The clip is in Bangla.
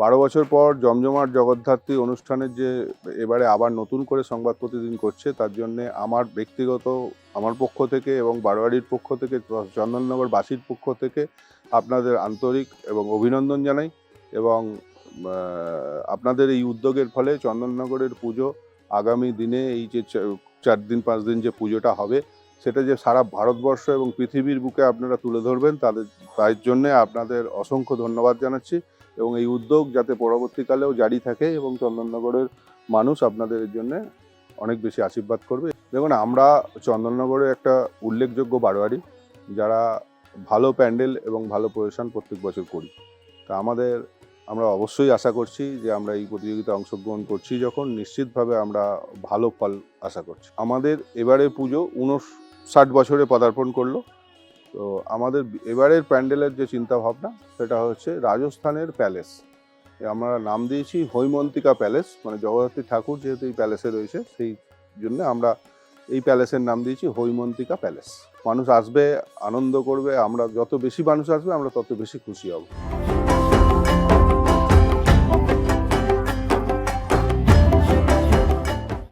বারো বছর পর জমজমাট জগদ্ধাত্রী অনুষ্ঠানের যে এবারে আবার নতুন করে সংবাদ প্রতিদিন করছে, তার জন্যে আমার ব্যক্তিগত, আমার পক্ষ থেকে এবং বারোয়ারির পক্ষ থেকে, চন্দননগর বাসীর পক্ষ থেকে আপনাদের আন্তরিক এবং অভিনন্দন জানাই এবং আপনাদের এই উদ্যোগের ফলে চন্দননগরের পুজো আগামী দিনে এই যে চার দিন, পাঁচ দিন যে পুজোটা হবে সেটা যে সারা ভারতবর্ষ এবং পৃথিবীর বুকে আপনারা তুলে ধরবেন, তাদের, তার জন্যে আপনাদের অসংখ্য ধন্যবাদ জানাচ্ছি এবং এই উদ্যোগ যাতে পরবর্তীকালেও জারি থাকে এবং চন্দননগরের মানুষ আপনাদের জন্য অনেক বেশি আশীর্বাদ করবে। দেখুন, আমরা চন্দননগরের একটা উল্লেখযোগ্য বারোয়ারি, যারা ভালো প্যান্ডেল এবং ভালো প্রদর্শন প্রত্যেক বছর করি। তা আমাদের, আমরা অবশ্যই আশা করছি যে আমরা এই প্রতিযোগিতায় অংশগ্রহণ করছি যখন, নিশ্চিতভাবে আমরা ভালো ফল আশা করছি। আমাদের এবারে পুজো উনষাট বছরে পদার্পণ করল। তো আমাদের এবারের প্যান্ডেলের যে চিন্তা ভাবনা সেটা হচ্ছে রাজস্থানের প্যালেস। আমরা নাম দিয়েছি হৈমন্তিকা প্যালেস মানে জগদ্ধাত্রী ঠাকুর যেহেতু এই প্যালেসে রয়েছে, সেই জন্য আমরা এই প্যালেসের নাম দিয়েছি হৈমন্তিকা প্যালেস। মানুষ আসবে, আনন্দ করবে, আমরা যত বেশি মানুষ আসবে, আমরা তত বেশি খুশি হব।